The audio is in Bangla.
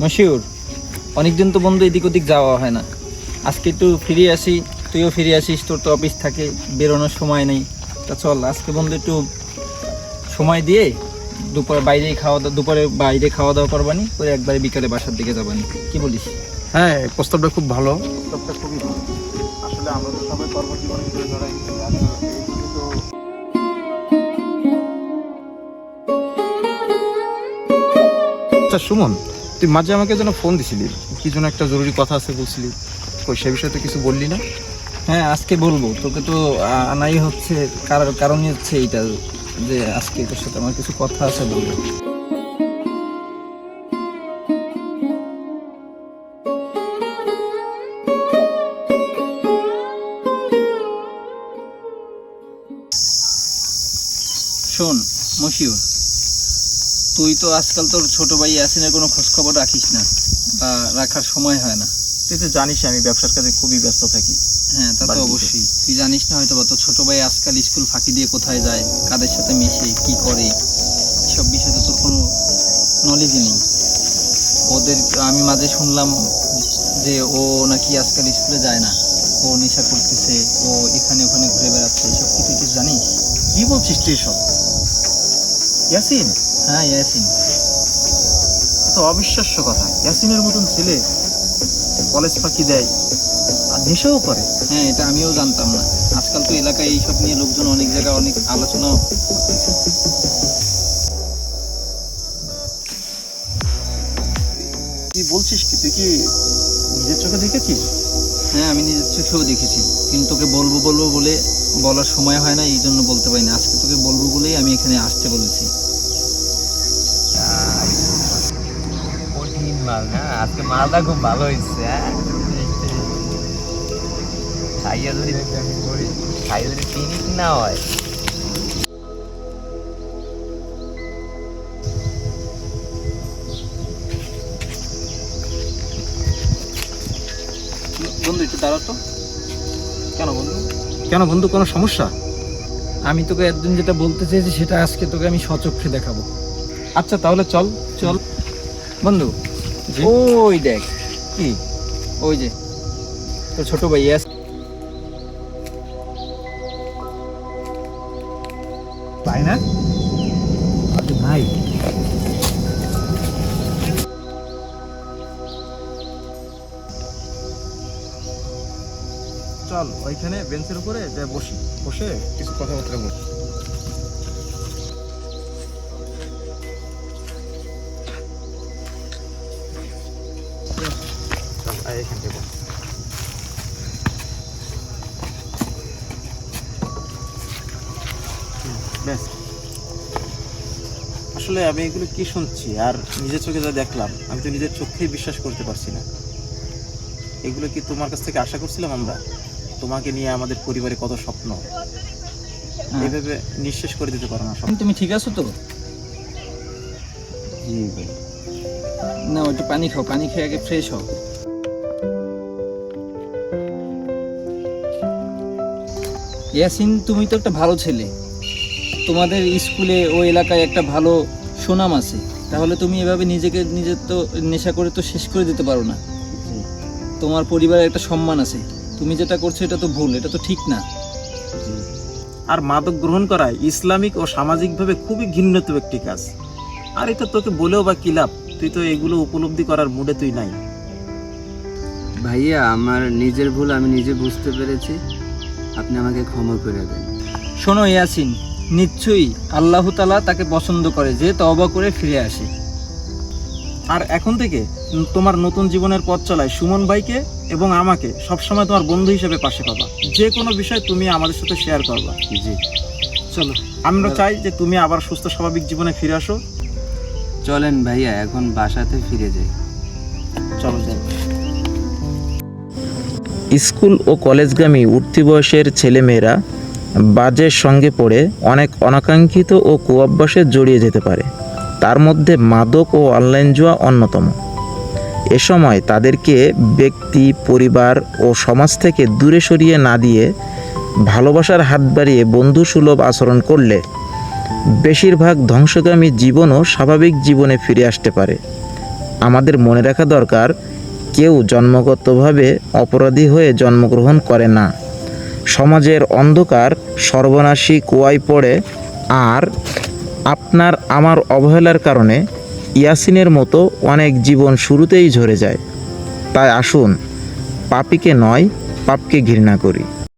মশিউর অনেকদিন তো বন্ধু এদিক ওদিক যাওয়া হয় না। আজকে একটু ফিরে আসি তুইও ফিরে আসিস তোর তো অফিস থাকে বেরোনোর সময় নেই। তা চল আজকে বন্ধু একটু সময় দিয়ে দুপুরে বাইরে খাওয়া দাওয়া দুপুরে বাইরে খাওয়া দাওয়া করবানি করে একবারে বিকালে বাসার দিকে যাবানি। কি বলিস? হ্যাঁ প্রস্তাবটা খুব ভালো। প্রস্তাবটা খুবই ভালো। আসলে আমরা তো সবাই কর্মজীবনে ঘুরে বেড়াই আচ্ছা সুমন তুই মাঝে আমাকে যেন ফোন দিছিলি। কি যেন একটা জরুরি কথা আছে বলছিলি। কই, সে বিষয়ে তো কিছু বললি না? হ্যাঁ আজকে বলব। তোকে তো আনাই হচ্ছে কারণ কারণই হচ্ছে এইটা যে আজকে তোর সাথে আমার কিছু কথা আছে বলব। শোন, মশিউর। তুই তো আজকাল তোর ছোট ভাই ইয়াসিনের কোনো খোঁজ খবর রাখিস না বা রাখার সময় হয় না। তুই তো জানিস আমি ব্যবসার কাজে খুবই ব্যস্ত থাকি। হ্যাঁ তা তো অবশ্যই। তুই জানিস না হয়তো তোর ছোট ভাই আজকাল স্কুল ফাঁকি দিয়ে কোথায় যায় কাদের সাথে মিশে কি করে? সব বিষয়ে তো তোর কোনো নলেজই নেই। ওদের আমি মাঝে শুনলাম যে ও নাকি আজকাল স্কুলে যায় না। ও নেশা করতেছে ও এখানে ওখানে ঘুরে বেড়াচ্ছে এসব কি তুই জানিস? কি বলছিস তুই সব ইয়াসিন? হ্যাঁ ইয়াসিন। তো অবিশ্বাস্য কথা। ইয়াসিনের মতন ছেলে কলেজ ফাঁকি দেয় আর নেশাও করে। হ্যাঁ এটা আমিও জানতাম না। আজকাল তো এলাকায় এইসব নিয়ে লোকজন অনেক জায়গায় অনেক আলোচনা করতেছে। কি বলছিস কি? তুই কি নিজের চোখে দেখেছিস? হ্যাঁ আমি নিজের চোখেও দেখেছি। কিন্তু তোকে বলব বলব বলে বলার সময় হয় না এই জন্য বলতে পারি না। আজকে তোকে বলব বলেই আমি এখানে আসতে বলেছি। মাল না আজকে মালটা খুব ভালো হয়েছে হ্যাঁ? খাইয়া যদি খাইয়া যদি ফিনিশ না হয়। বন্ধু একটু দাঁড়া তো। কেন বন্ধু? কেন বন্ধু কোনো সমস্যা? আমি তোকে একদিন যেটা বলতে চেয়েছি সেটা আজকে তোকে আমি সচক্ষে দেখাবো। আচ্ছা তাহলে চল। চল। বন্ধু? ওই দেখ কি? ওই যে তোর ছোট ভাই ইয়াস তাই না? আরে ভাই। চল ওইখানে বেঞ্চের উপরে যে বসি বসে কিছু কথাবার্তা বলি। এখান থেকে। ব্যাস আসলে আমি এগুলো কি শুনছি? আর নিজের চোখে যা দেখলাম আমি তো নিজের চোখেই বিশ্বাস করতে পারছি না। এগুলো কি তোমার কাছ থেকে আশা করছিলাম আমরা? তোমাকে নিয়ে আমাদের পরিবারে কত স্বপ্ন। হ্যাঁ। এইভাবে নিঃশেষ করে দিতে পারো না তুমি ঠিক আছো তো? জি ভাই। না একটু পানি খাও পানি খেয়ে আগে ফ্রেশ হও। ইয়াসিন তুমি তো একটা ভালো ছেলে। তোমাদের স্কুলে ও এলাকায় একটা ভালো সুনাম আছে। তাহলে তুমি এভাবে নিজেকে নিজের তো নেশা করে তো শেষ করে দিতে পারো না। তোমার পরিবারের একটা সম্মান আছে। তুমি যেটা করছ এটা তো ভুল এটা তো ঠিক না। আর মাদক গ্রহণ করা ইসলামিক ও সামাজিকভাবে খুবই ঘৃণ্যত একটি কাজ। আর এটা তোকে বলেও বা কি লাভ? তুই তো এগুলো উপলব্ধি করার মুডে তুই নাই। ভাইয়া আমার নিজের ভুল আমি নিজে বুঝতে পেরেছি। আপনি আমাকে ক্ষমা করে দেন। শোনো ইয়াসিন নিশ্চয়ই আল্লাহ তালা তাকে পছন্দ করে যে তওবা করে ফিরে আসে। আর এখন থেকে তোমার নতুন জীবনের পথ চলায় সুমন ভাইকে এবং আমাকে সবসময় তোমার বন্ধু হিসেবে পাশে পাবা। যে কোনো বিষয় তুমি আমাদের সাথে শেয়ার করবা। জি। চলো আমরা চাই যে তুমি আবার সুস্থ স্বাভাবিক জীবনে ফিরে আসো। চলেন ভাইয়া এখন বাসাতে ফিরে যাই। চলো যাই। স্কুল ও কলেজগামী উঠতি বয়সের ছেলেমেয়েরা বাজের সঙ্গে পড়ে অনেক অনাকাঙ্ক্ষিত ও কুঅভ্যাসে জড়িয়ে যেতে পারে। তার মধ্যে মাদক ও অনলাইন জুয়া অন্যতম। এ সময় তাদেরকে ব্যক্তি, পরিবার ও সমাজ থেকে দূরে সরিয়ে না দিয়ে ভালোবাসার হাত বাড়িয়ে বন্ধুসুলভ আচরণ করলে বেশিরভাগ ধ্বংসগামী জীবনও স্বাভাবিক জীবনে ফিরে আসতে পারে। আমাদের মনে রাখা দরকার কেউ জন্মগতভাবে অপরাধী হয়ে জন্মগ্রহণ করে না। সমাজের অন্ধকার, সর্বনাশী কুয়ায় পড়ে আর আপনার আমার অবহেলার কারণে ইয়াসিনের মতো অনেক জীবন শুরুতেই ঝরে যায়। তাই আসুন, পাপিকে নয়, পাপকে ঘৃণা করি।